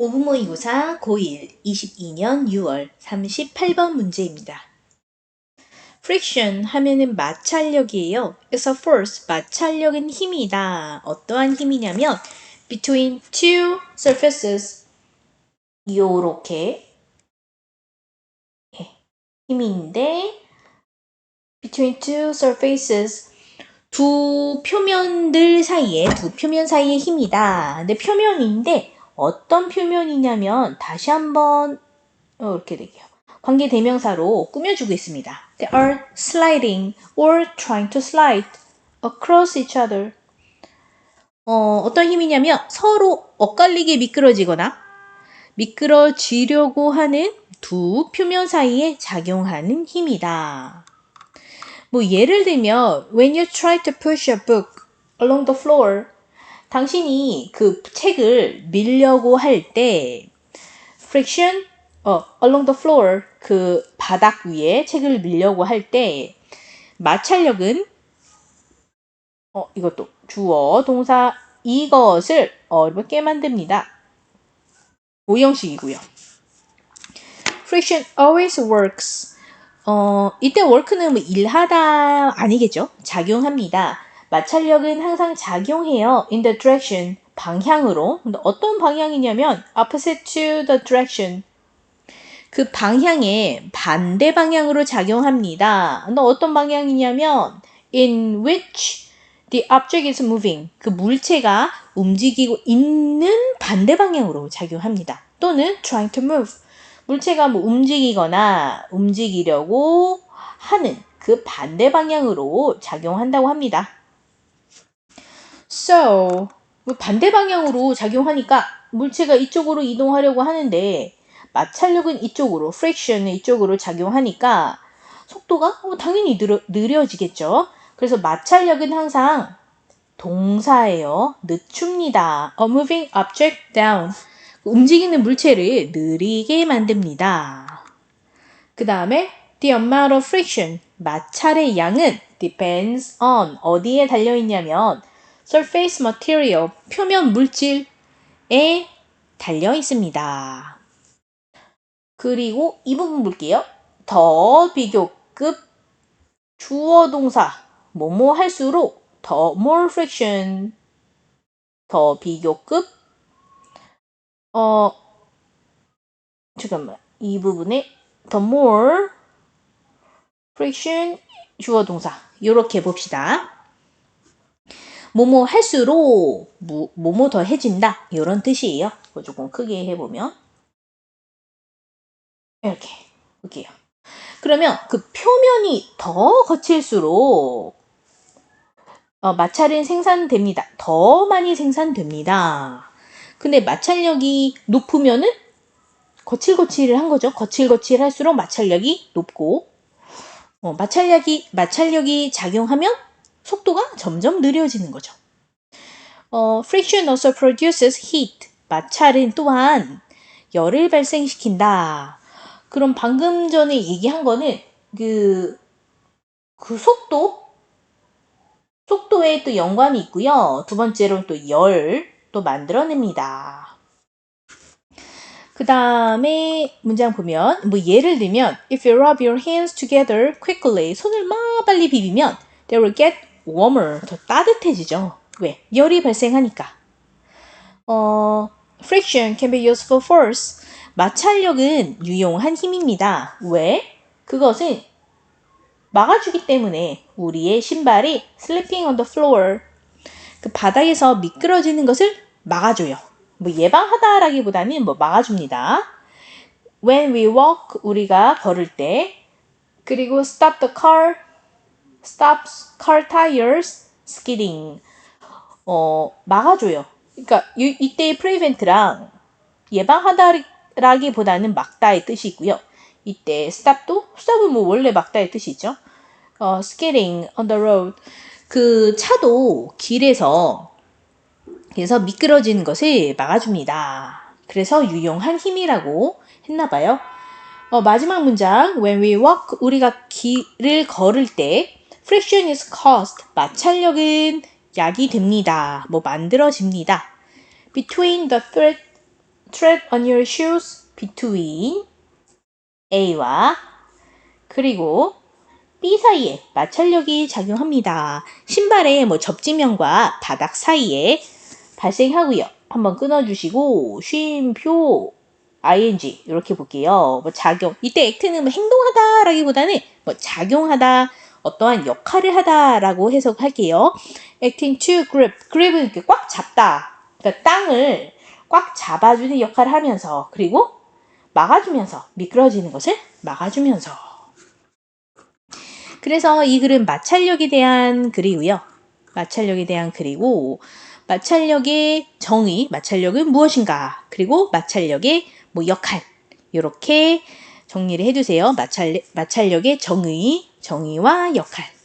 5분 모의고사 고1 22년 6월 38번 문제입니다. friction 하면은 마찰력이에요. a force. 마찰력은 힘이다. 어떠한 힘이냐면 between two surfaces 요렇게 예, 힘인데 between two surfaces 두 표면들 사이에 두 표면 사이의 힘이다. 근데 표면인데 어떤 표면이냐면 다시 한번 어, 이렇게 되게요. 관계 대명사로 꾸며주고 있습니다. They are sliding or trying to slide across each other. 어, 어떤 힘이냐면 서로 엇갈리게 미끄러지거나 미끄러지려고 하는 두 표면 사이에 작용하는 힘이다. 뭐 예를 들면 when you try to push a book along the floor 당신이 그 책을 밀려고 할 때 friction 어, along the floor 그 바닥 위에 책을 밀려고 할 때 마찰력은 어, 이것도 주어 동사 이것을 어렵게 만듭니다. 오형식이고요. friction always works. 어, 이때 work는 뭐 일하다 아니겠죠? 작용합니다. 마찰력은 항상 작용해요. in the direction 방향으로. 어떤 방향이냐면 opposite to the direction 그 방향의 반대 방향으로 작용합니다. 어떤 방향이냐면 in which the object is moving 그 물체가 움직이고 있는 반대 방향으로 작용합니다. 또는 trying to move 물체가 뭐 움직이거나 움직이려고 하는 그 반대 방향으로 작용한다고 합니다. So, 뭐 반대 방향으로 작용하니까 물체가 이쪽으로 이동하려고 하는데 마찰력은 이쪽으로, friction은 이쪽으로 작용하니까 속도가 뭐 당연히 느려, 느려지겠죠. 그래서 마찰력은 항상 동사예요. 늦춥니다. A moving object down. 움직이는 물체를 느리게 만듭니다. 그 다음에 the amount of friction. 마찰의 양은 depends on 어디에 달려 있냐면 surface material 표면 물질에 달려 있습니다. 그리고 이 부분 볼게요. 더 비교급 주어 동사 뭐뭐 할수록 더 more friction 더 비교급 어 잠깐만 이 부분에 the more friction 주어 동사 이렇게 봅시다. 뭐뭐 할수록 뭐, 뭐뭐 더 해진다 이런 뜻이에요. 조금 크게 해보면 이렇게 볼게요. 그러면 그 표면이 더 거칠수록 어, 마찰은 생산됩니다. 더 많이 생산됩니다. 근데 마찰력이 높으면은 거칠거칠한 거죠. 거칠거칠할수록 마찰력이 높고 어, 마찰력이 마찰력이 작용하면 속도가 점점 느려지는 거죠. 어, friction also produces heat. 마찰은 또한 열을 발생시킨다. 그럼 방금 전에 얘기한 거는 그, 그 속도? 속도에 또 연관이 있고요. 두 번째로 또 열, 또 만들어냅니다. 그 다음에 문장 보면, 뭐 예를 들면, if you rub your hands together quickly, 손을 막 빨리 비비면, they will get warmer, 더 따뜻해지죠. 왜? 열이 발생하니까. 어, friction can be used for force. 마찰력은 유용한 힘입니다. 왜? 그것은 막아주기 때문에 우리의 신발이 slipping on the floor 그 바닥에서 미끄러지는 것을 막아줘요. 뭐 예방하다라기보다는 뭐 막아줍니다. When we walk 우리가 걸을 때 그리고 stop the car stops car tires skidding 어 막아줘요. 그러니까 이, 이때의 prevent랑 예방하다라기보다는 막다의 뜻이 있고요. 이때 stop도 stop은 뭐 원래 막다의 뜻이죠. 어, skidding on the road 그 차도 길에서 그래서 미끄러지는 것을 막아줍니다. 그래서 유용한 힘이라고 했나 봐요. 어, 마지막 문장 when we walk 우리가 길을 걸을 때 friction is caused 마찰력은 약이 됩니다. 뭐 만들어집니다. between the thread tread on your shoes between A와 그리고 B 사이에 마찰력이 작용합니다. 신발의 뭐 접지면과 바닥 사이에 발생하고요. 한번 끊어주시고 쉼표 ing 이렇게 볼게요. 뭐 작용 이때 액트는 뭐 행동하다라기보다는 뭐 작용하다 어떠한 역할을 하다라고 해석할게요. acting to grip grip은 이렇게 꽉 잡다. 그러니까 땅을 꽉 잡아주는 역할을 하면서 그리고 막아주면서 미끄러지는 것을 막아주면서 그래서 이 글은 마찰력에 대한 글이고요. 마찰력에 대한 글이고 마찰력의 정의, 마찰력은 무엇인가? 그리고 마찰력의 뭐 역할 이렇게 정리를 해주세요. 마찰, 마찰력의 정의, 정의와 역할.